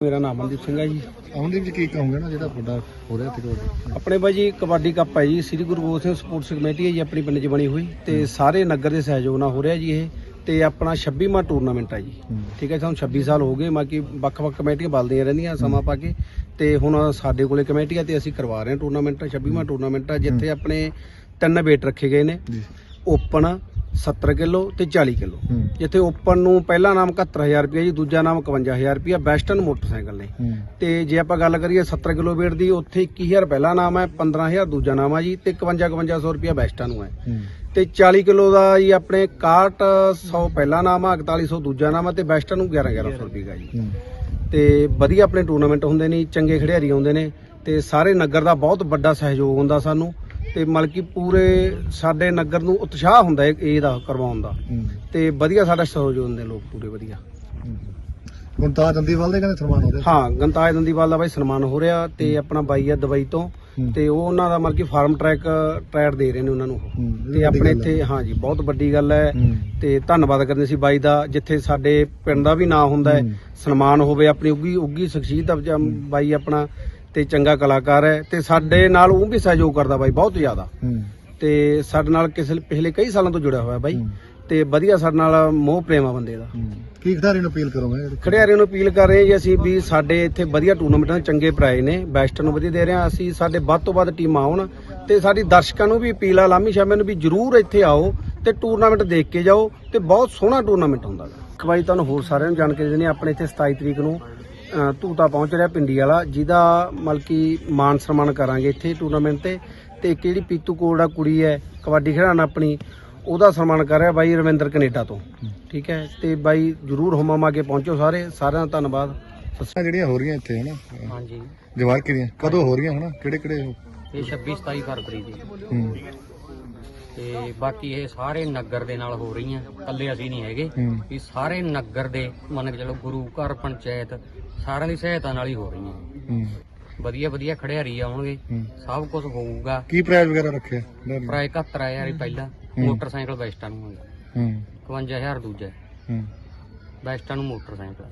ਮੇਰਾ ਨਾਮ ਅਮਨਦੀਪ ਸਿੰਘ ਹੈ ਜੀ। ਅਮਨਦੀਪ ਜੀ ਕੀ ਕਹੋਗੇ ਨਾ ਜਿਹੜਾ ਵੱਡਾ ਹੋ ਰਿਹਾ ਇੱਥੇ ਕਬੱਡੀ ਆਪਣੇ ਬਾਈ ਜੀ ਕਬੱਡੀ ਕੱਪ ਹੈ ਜੀ। ਸ੍ਰੀ ਗੁਰੂ ਗੋਬਿੰਦ ਸਿੰਘ ਸਪੋਰਟਸ ਕਮੇਟੀ ਹੈ ਜੀ ਆਪਣੀ ਪਿੰਡ 'ਚ ਬਣੀ ਹੋਈ। ਤੇ ਸਾਰੇ ਨਗਰ ਦੇ ਸਹਿਯੋਗ ਨਾਲ ਹੋ ਰਿਹਾ ਜੀ ਇਹ। ਤੇ ਆਪਣਾ 26ਵਾਂ ਟੂਰਨਾਮੈਂਟ ਹੈ ਜੀ। ਠੀਕ ਹੈ ਸਾਨੂੰ 26 ਸਾਲ ਹੋ ਗਏ। ਬਾਕੀ ਵੱਖ-ਵੱਖ ਕਮੇਟੀਆਂ ਬਲਦੀਆਂ ਰਹਿੰਦੀਆਂ ਸਮਾਂ ਪਾ ਕੇ। ਤੇ ਹੁਣ ਸਾਡੇ ਕੋਲੇ ਕਮੇਟੀ ਹੈ ਤੇ ਅਸੀਂ ਕਰਵਾ ਰਹੇ ਹਾਂ ਟੂਰਨਾਮੈਂਟ 26ਵਾਂ ਟੂਰਨਾਮੈਂਟ ਹੈ ਜਿੱਥੇ ਆਪਣੇ ਤਿੰਨ ਵੇਟ ਰੱਖੇ ਗਏ ਨੇ। ਜੀ। ਓਪਨ 70 ਕਿਲੋ ਤੇ 40 ਕਿਲੋ। ਹੂੰ। ਜਿੱਥੇ ਓਪਨ ਨੂੰ ਪਹਿਲਾ ਨਾਮ 71000 ਰੁਪਏ ਜੀ ਦੂਜਾ ਨਾਮ 51000 ਰੁਪਏ ਵੈਸਟਰਨ ਮੋਟਰਸਾਈਕਲ ਨੇ। ਹੂੰ। ਤੇ ਜੇ ਆਪਾਂ ਗੱਲ ਕਰੀਏ 70 ਕਿਲੋ weight ਦੀ ਉੱਥੇ 21000 ਪਹਿਲਾ ਨਾਮ ਹੈ 15000 ਦੂਜਾ ਨਾਮ ਹੈ ਜੀ ਤੇ 51 5500 ਰੁਪਏ ਵੈਸਟਾ ਨੂੰ ਹੈ। ਹੂੰ। ਤੇ 40 ਕਿਲੋ ਦਾ ਜੀ ਆਪਣੇ 6100 ਪਹਿਲਾ ਨਾਮ ਹੈ 4100 ਦੂਜਾ ਨਾਮ ਹੈ ਤੇ ਵੈਸਟਾ ਨੂੰ 11 1100 ਰੁਪਏ ਦਾ ਜੀ। ਹੂੰ। ਤੇ ਵਧੀਆ ਆਪਣੇ ਟੂਰਨਾਮੈਂਟ ਹੁੰਦੇ ਨੇ ਚੰਗੇ ਖਿਡਾਰੀ ਆਉਂਦੇ ਨੇ ਤੇ ਸਾਰੇ ਨਗਰ ਦਾ ਬਹੁਤ ਵੱਡਾ ਸਹਿਯੋਗ ਹੁੰਦਾ ਸਾਨੂੰ। ਤੇ ਮਤਲਬ ਕਿ ਪੂਰੇ ਸਾਡੇ ਨਗਰ ਨੂੰ ਉਤਸ਼ਾਹ ਹੁੰਦਾ ਇਹ ਇਹਦਾ ਕਰਵਾਉਣ ਦਾ। ਤੇ ਵਧੀਆ ਸਾਡਾ ਸਹਿਯੋਗ ਦਿੰਦੇ ਲੋਕ ਪੂਰੇ ਵਧੀਆ। ਹੁਣ ਤਾਂ ਦੰਦੀਵਾਲ ਦੇ ਕਹਿੰਦੇ ਸਨਮਾਨ ਹੋ ਰਿਹਾ? ਹਾਂ ਗੰਤਾਜ ਦੰਦੀਵਾਲ ਦਾ ਬਾਈ ਸਨਮਾਨ ਹੋ ਰਿਹਾ ਤੇ ਆਪਣਾ ਬਾਈ ਆ ਦੁਬਈ ਤੋਂ। ਹੂੰ। ਤੇ ਉਹ ਉਹਨਾਂ ਦਾ ਮਤਲਬ ਕਿ ਫਾਰਮ ਟਰੈਕ ਟਾਇਰ ਦੇ ਰਹੇ ਨੇ ਉਹਨਾਂ ਨੂੰ ਉਹ। ਤੇ ਆਪਣੇ। ਇੱਥੇ ਹਾਂ ਜੀ ਬਹੁਤ ਵੱਡੀ ਗੱਲ ਹੈ। ਹੂੰ। ਤੇ ਧੰਨਵਾਦ ਕਰਦੇ ਸੀ ਬਾਈ ਦਾ ਜਿੱਥੇ ਸਾਡੇ ਪਿੰਡ ਦਾ ਵੀ ਨਾਂ ਹੁੰਦਾ ਹੈ। ਹੂੰ। ਸਨਮਾਨ ਹੋਵੇ ਆਪਣੀ ਉੱਗੀ ਉੱਗੀ ਸ਼ਖਸੀਅਤ ਦਾ ਜਾਂ ਬਾਈ ਆਪਣਾ ਤੇ ਚੰਗਾ ਕਲਾਕਾਰ ਹੈ ਤੇ ਸਾਡੇ ਨਾਲ ਉਹ ਵੀ ਸਹਿਯੋਗ ਕਰਦਾ ਬਾਈ ਬਹੁਤ ਜ਼ਿਆਦਾ। ਹੂੰ। ਤੇ ਸਾਡੇ ਨਾਲ ਕਿਸੇ ਪਿਛਲੇ ਕਈ ਸਾਲਾਂ ਤੋਂ ਜੁੜਿਆ ਹੋਇਆ ਬਾਈ। ਹੂੰ। ਤੇ ਵਧੀਆ ਸਾਡੇ ਨਾਲ ਮੋਹ ਪ੍ਰੇਮ ਆ ਬੰਦੇ ਦਾ। ਹੂੰ। ਕੀ ਖਿਡਾਰੀ ਨੂੰ ਅਪੀਲ ਕਰੋਗੇ? ਖਿਡਾਰੀਆਂ ਨੂੰ ਅਪੀਲ ਕਰ ਰਹੇ ਹਾਂ ਜੀ ਅਸੀਂ ਵੀ ਸਾਡੇ ਇੱਥੇ ਵਧੀਆ ਟੂਰਨਾਮੈਂਟਾਂ ਚੰਗੇ ਪ੍ਰਾਈਜ਼ ਨੇ ਬੈਸਟ ਨੂੰ ਵਧੀਆ ਦੇ ਰਹੇ ਹਾਂ। ਅਸੀਂ ਸਾਡੇ ਵੱਧ ਤੋਂ ਵੱਧ ਟੀਮਾਂ ਆਉਣ ਤੇ ਸਾਡੀ ਦਰਸ਼ਕਾਂ ਨੂੰ ਵੀ ਅਪੀਲ ਆ ਲਾਮੀ ਸ਼ਾਮੇ ਨੂੰ ਵੀ ਜਰੂਰ ਇੱਥੇ ਆਓ ਤੇ ਟੂਰਨਾਮੈਂਟ ਦੇਖ ਕੇ ਜਾਓ ਤੇ ਬਹੁਤ ਸੋਹਣਾ ਟੂਰਨਾਮੈਂਟ ਹੁੰਦਾ। ਗਾ ਖਵਾਈ ਤੁਹਾਨੂੰ ਹੋਰ ਸਾਰਿਆਂ ਨੂੰ ਜਾਣਕਾਰੀ ਦੇਣੀ ਆਪਣੇ ਇੱਥੇ 27 ਤਰੀਕ ਨੂੰ ਧੂਤਾ ਪਹੁੰਚ ਰਿਹਾ ਪਿੰਡੀ ਵਾਲਾ ਜਿਹਦਾ ਮਤਲਬ ਕਿ ਮਾਨ ਸਨਮਾਨ ਕਰਾਂਗੇ ਇੱਥੇ ਟੂਰਨਾਮੈਂਟ ਤੇ। ਤੇ ਇੱਕ ਜਿਹੜੀ ਪੀਤੂ ਕੋੜਾ ਕੁੜੀ ਹੈ ਕਬੱਡੀ ਖਿਡਾਰਨ ਆਪਣੀ ਉਹਦਾ ਸਨਮਾਨ ਕਰ ਰਿਹਾ ਬਾਈ ਰਵਿੰਦਰ ਕੈਨੇਡਾ ਤੋਂ। ਠੀਕ ਹੈ? ਤੇ ਬਾਈ ਜਰੂਰ ਹੋਮਾਂ ਕੇ ਪਹੁੰਚੋ ਸਾਰੇ ਸਾਰਿਆਂ ਦਾ ਧੰਨਵਾਦ। ਆਹ ਜਿਹੜੀਆਂ ਹੋ ਰਹੀਆਂ ਇੱਥੇ ਹਨਾ? ਹਾਂਜੀ। ਜਵਾਰ ਕਿਹੜੀਆਂ? ਕਦੋਂ ਹੋ ਰਹੀਆਂ ਹਨਾ? ਕਿਹੜੇ ਕਿਹੜੇ ਇਹ 26 27 ਫਰਵਰੀ ਦੀ। ਹੂੰ। ਤੇ ਬਾਕੀ ਇਹ ਸਾਰੇ ਨਗਰ ਦੇ ਨਾਲ ਹੋ ਰਹੀਆਂ ਇਕੱਲੇ ਅਸੀਂ ਨਹੀਂ ਹੈਗੇ। ਹੂੰ। ਵੀ ਸਾਰੇ ਨਗਰ ਦੇ ਮੰਨ ਕੇ ਚਲੋ ਗੁਰੂ ਘਰ ਪੰਚਾਇਤ ਸਾਰਿਆਂ ਦੀ ਸਹਾਇਤਾ ਨਾਲ ਹੀ ਹੋ ਰਹੀਆਂ। ਵਧੀਆ ਵਧੀਆ ਖੜਿਆਰੀ ਆਉਣਗੇ ਸਭ ਕੁਝ ਹੋਊਗਾ। ਕੀ ਪ੍ਰਾਈਜ਼ ਵਗੈਰਾ ਰੱਖਿਆ? ਪ੍ਰਾਇ 71000 ਹੀ ਪਹਿਲਾ। ਮੋਟਰਸਾਈਕਲ ਵੈਸਟਾ ਨੂੰ ਹੁੰਦਾ ਹੂੰ। 51000 ਦੂਜਾ। ਹੂੰ। ਵੈਸਟਾ ਨੂੰ ਮੋਟਰਸਾਈਕਲ